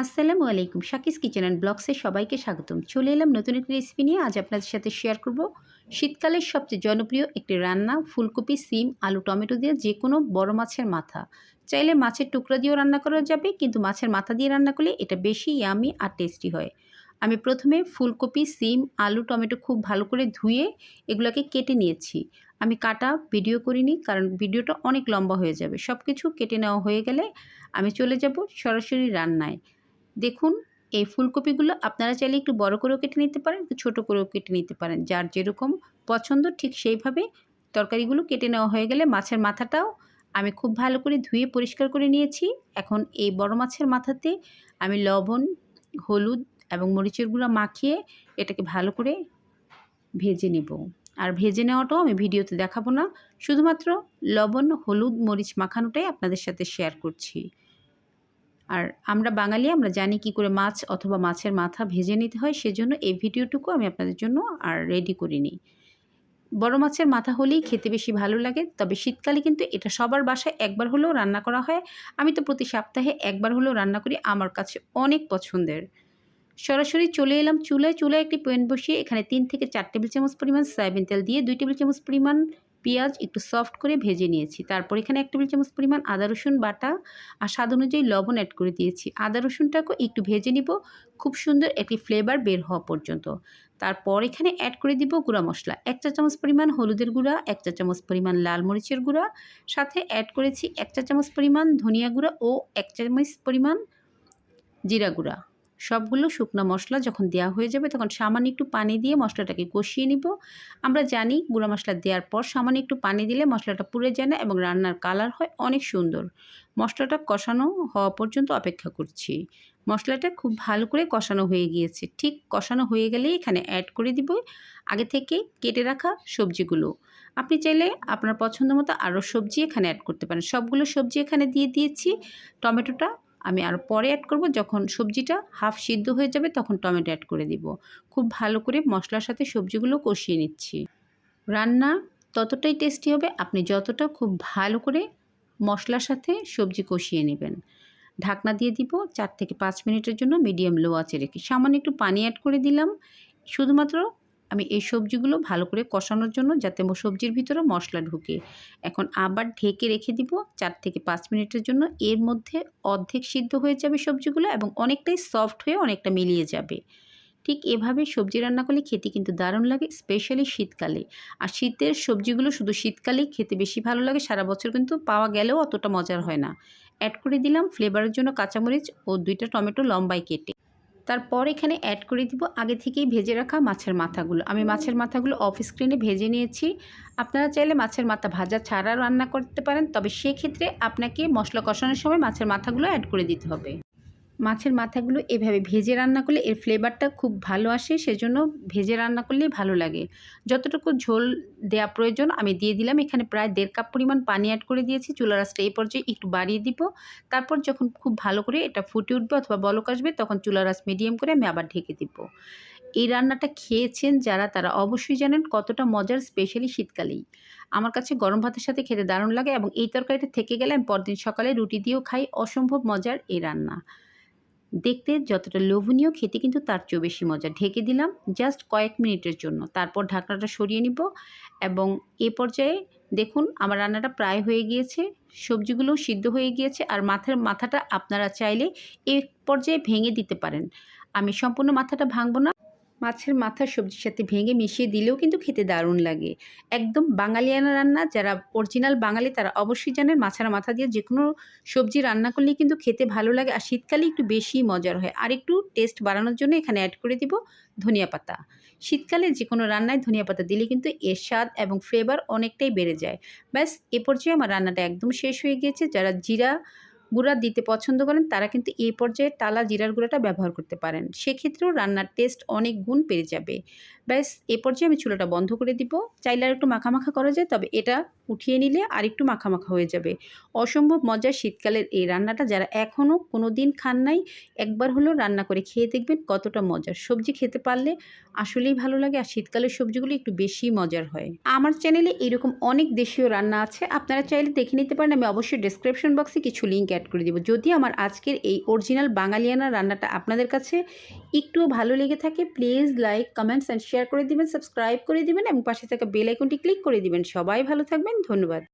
আসসালামু আলাইকুম। শাকিস kitchen and ব্লগসে সবাইকে স্বাগতম। চলে এলাম নতুন একটি রেসিপি নিয়ে। আজ আপনাদের সাথে শেয়ার করব শীতকালের সবচেয়ে জনপ্রিয় একটি রান্না, ফুলকপি, সিম, আলু, টমেটো দিয়ে যে কোনো বড় মাছের মাথা। চাইলে মাছের টুকরা দিয়েও রান্না করা যাবে, কিন্তু মাছের মাথা দিয়ে রান্না করলে এটা বেশি ইয়ামি আর টেস্টি হয়। আমি প্রথমে ফুলকপি, সিম, আলু, টমেটো খুব ভালো করে ধুয়ে এগুলোকে কেটে নিয়েছি। আমি কাটা ভিডিও করিনি, কারণ ভিডিওটা অনেক লম্বা হয়ে যাবে। সব কিছু কেটে নেওয়া হয়ে গেলে আমি চলে যাব সরাসরি রান্নায়। দেখুন, এই ফুলকপিগুলো আপনারা চাইলে একটু বড় করেও কেটে নিতে পারেন, একটু ছোটো করেও কেটে নিতে পারেন। যার যেরকম পছন্দ, ঠিক সেইভাবে তরকারিগুলো কেটে নেওয়া হয়ে গেলে মাছের মাথাটাও আমি খুব ভালো করে ধুয়ে পরিষ্কার করে নিয়েছি। এখন এই বড় মাছের মাথাতে আমি লবণ, হলুদ এবং মরিচের গুঁড়া মাখিয়ে এটাকে ভালো করে ভেজে নেব। আর ভেজে নেওয়াটাও আমি ভিডিওতে দেখাবো না। শুধুমাত্র লবণ, হলুদ, মরিচ মাখানোটাই আপনাদের সাথে শেয়ার করছি। আর আমরা বাঙালি, আমরা জানি কি করে মাছ অথবা মাছের মাথা ভেজে নিতে হয়, সেজন্য এই ভিডিওটুকু আমি আপনাদের জন্য আর রেডি করিনি। বড় মাছের মাথা হলেই খেতে বেশি ভালো লাগে, তবে শীতকালে কিন্তু এটা সবার বাসায় একবার হলেও রান্না করা হয়। আমি তো প্রতি সপ্তাহে একবার হলেও রান্না করি, আমার কাছে অনেক পছন্দের। সরাসরি চলে এলাম চুলায় চুলায় একটি প্যান বসিয়ে এখানে তিন থেকে চার টেবিল চামচ পরিমাণ সয়াবিন তেল দিয়ে দুই টেবিল চামচ পরিমাণ পেঁয়াজ একটু সফট করে ভেজে নিয়েছি। তারপর এখানে এক টেবিল চামচ পরিমাণ আদা, রসুন বাটা আর স্বাদ অনুযায়ী লবণ অ্যাড করে দিয়েছি। আদা, রসুনটাকে একটু ভেজে নিব। খুব সুন্দর একটি ফ্লেভার বের হওয়া পর্যন্ত। তারপর এখানে অ্যাড করে দিব গুঁড়া মশলা। এক চা চামচ পরিমাণ হলুদের গুঁড়া, এক চা চামচ পরিমাণ লাল মরিচের গুঁড়া। সাথে অ্যাড করেছি এক চা চামচ পরিমাণ ধনিয়া গুঁড়া ও এক চামচ পরিমাণ জিরা গুঁড়া। সবগুলো শুকনো মশলা যখন দেওয়া হয়ে যাবে তখন সামান্য একটু পানি দিয়ে মশলাটাকে কষিয়ে নিব। আমরা জানি গুঁড়া মশলা দেওয়ার পর সামান্য একটু পানি দিলে মশলাটা পুড়ে যায় না এবং রান্নার কালার হয় অনেক সুন্দর। মশলাটা কষানো হওয়া পর্যন্ত অপেক্ষা করছি। মশলাটা খুব ভালো করে কষানো হয়ে গিয়েছে। ঠিক কষানো হয়ে গেলেই এখানে অ্যাড করে দিব আগে থেকে কেটে রাখা সবজিগুলো। আপনি চাইলে আপনার পছন্দ মতো আরও সবজি এখানে অ্যাড করতে পারেন। সবগুলো সবজি এখানে দিয়ে দিয়েছি। টমেটোটা আমি আর পরে অ্যাড করব। যখন সবজিটা হাফ সিদ্ধ হয়ে যাবে, তখন টমেটো অ্যাড করে দিব। খুব ভালো করে মশলার সাথে সবজিগুলো কষিয়ে নিচ্ছি। রান্না ততটাই টেস্টি হবে। আপনি যতটা খুব ভালো করে মশলার সাথে সবজি কষিয়ে নেবেন। ঢাকনা দিয়ে দিব চার থেকে পাঁচ মিনিটের জন্য মিডিয়াম লো আঁচে রেখে। সামান্য একটু পানি অ্যাড করে দিলাম। শুধুমাত্র আমি এই সবজিগুলো ভালো করে কষানোর জন্য যাতে সবজির ভিতরে মশলা ঢুকে। এখন আবার ঢেকে রেখে দিব চার থেকে পাঁচ মিনিটের জন্য। এর মধ্যে অর্ধেক সিদ্ধ হয়ে যাবে সবজিগুলো এবং অনেকটাই সফট হয়ে অনেকটা মিলিয়ে যাবে। ঠিক এভাবে সবজি রান্না করলে খেতে কিন্তু দারুণ লাগে স্পেশালি শীতকালে। আর শীতের সবজিগুলো শুধু শীতকালেই খেতে বেশি ভালো লাগে, সারা বছর কিন্তু পাওয়া গেলেও অতটা মজার হয় না। অ্যাড করে দিলাম ফ্লেভারের জন্য কাঁচামরিচ ও দুইটা টমেটো লম্বায় কেটে। তারপর এখানে অ্যাড করে দিব আগে থেকেই ভেজে রাখা মাছের মাথাগুলো। আমি মাছের মাথাগুলো অফ স্ক্রিনে ভেজে নিয়েছি। আপনারা চাইলে মাছের মাথা ভাজা ছাড়া রান্না করতে পারেন, তবে সেক্ষেত্রে আপনাকে মশলা কষানোর সময় মাছের মাথাগুলো অ্যাড করে দিতে হবে। মাছের মাথাগুলো এভাবে ভেজে রান্না করলে এর ফ্লেভারটা খুব ভালো আসে, সেজন্য ভেজে রান্না করলেই ভালো লাগে। যতটুকু ঝোল দেওয়া প্রয়োজন, আমি দিয়ে দিলাম। এখানে প্রায় দেড় কাপ পরিমাণ পানি অ্যাড করে দিয়েছি। চুলা রাসটা এই পর্যায়ে একটু বাড়িয়ে দিব। তারপর যখন খুব ভালো করে এটা ফুটে উঠবে অথবা বলক আসবে, তখন চুলা রাস মিডিয়াম করে আমি আবার ঢেকে দিব। এই রান্নাটা খেয়েছেন যারা, তারা অবশ্যই জানেন কতটা মজার স্পেশালি শীতকালেই। আমার কাছে গরম ভাতের সাথে খেতে দারুণ লাগে এবং এই তরকারিটা থেকে গেলে আমি পরদিন সকালে রুটি দিয়েও খাই। অসম্ভব মজার এই রান্না। দেখতে যতটা লোভনীয়, খেতে কিন্তু তার চেয়েও বেশি মজা ঢেকে দিলাম জাস্ট কয়েক মিনিটের জন্য। তারপর ঢাকনাটা সরিয়ে নিব এবং এ পর্যায়ে দেখুন আমার রান্নাটা প্রায় হয়ে গিয়েছে সবজিগুলো সিদ্ধ হয়ে গিয়েছে আর মাথার মাথাটা আপনারা চাইলে এ পর্যায়ে ভেঙে দিতে পারেন। আমি সম্পূর্ণ মাথাটা ভাঙবো না মাছের মাথা সবজির সাথে ভেঙে মিশিয়ে দিলেও কিন্তু খেতে দারুণ লাগে। একদম বাঙালিয়ানা রান্না, যারা অরিজিনাল বাঙালি তারা অবশ্যই জানেন মাছের মাথা দিয়ে যে কোনো সবজি রান্না করলে কিন্তু খেতে ভালো লাগে আর শীতকালে একটু বেশি মজার হয়। আর একটু টেস্ট বাড়ানোর জন্য এখানে অ্যাড করে দিব ধনিয়া পাতা। শীতকালে যে কোনো রান্নায় ধনিয়া পাতা দিলে কিন্তু এর স্বাদ এবং ফ্লেভার অনেকটাই বেড়ে যায়। ব্যাস, এ পর্যায়ে আমার রান্নাটা একদম শেষ হয়ে গিয়েছে। যারা জিরা গুঁড়া দিতে পছন্দ করেন, তারা কিন্তু এই পর্যায়ে টালা জিরার গুঁড়াটা ব্যবহার করতে পারেন। সেক্ষেত্রেও রান্নার টেস্ট অনেক গুণ পেয়ে যাবে। ব্যাস, এ পর্যায়ে আমি চুলাটা বন্ধ করে দিব। চাইলে আর একটু মাখামাখা মাখা করা যায়, তবে এটা উঠিয়ে নিলে আরেকটু মাখা মাখা হয়ে যাবে। অসম্ভব মজার শীতকালের এই রান্নাটা যারা এখনও কোনো দিন খান নাই, একবার হলেও রান্না করে খেয়ে দেখবেন কতটা মজার। সবজি খেতে পারলে আসলেই ভালো লাগে আর শীতকালের সবজিগুলো একটু বেশি মজার হয়। আমার চ্যানেলে এরকম অনেক দেশীয় রান্না আছে, আপনারা চাইলে দেখে নিতে পারেন। আমি অবশ্যই ডেসক্রিপশন বক্সে কিছু লিঙ্ক অ্যাড করে দেবো। যদি আমার আজকের এই অরিজিনাল বাঙালিয়ানা রান্নাটা আপনাদের কাছে একটুও ভালো লেগে থাকে please like comments and share করে দিবেন সাবস্ক্রাইব করে দিবেন এবং পাশে থাকা বেল আইকনটি ক্লিক করে দিবেন। সবাই ভালো থাকবেন, ধন্যবাদ।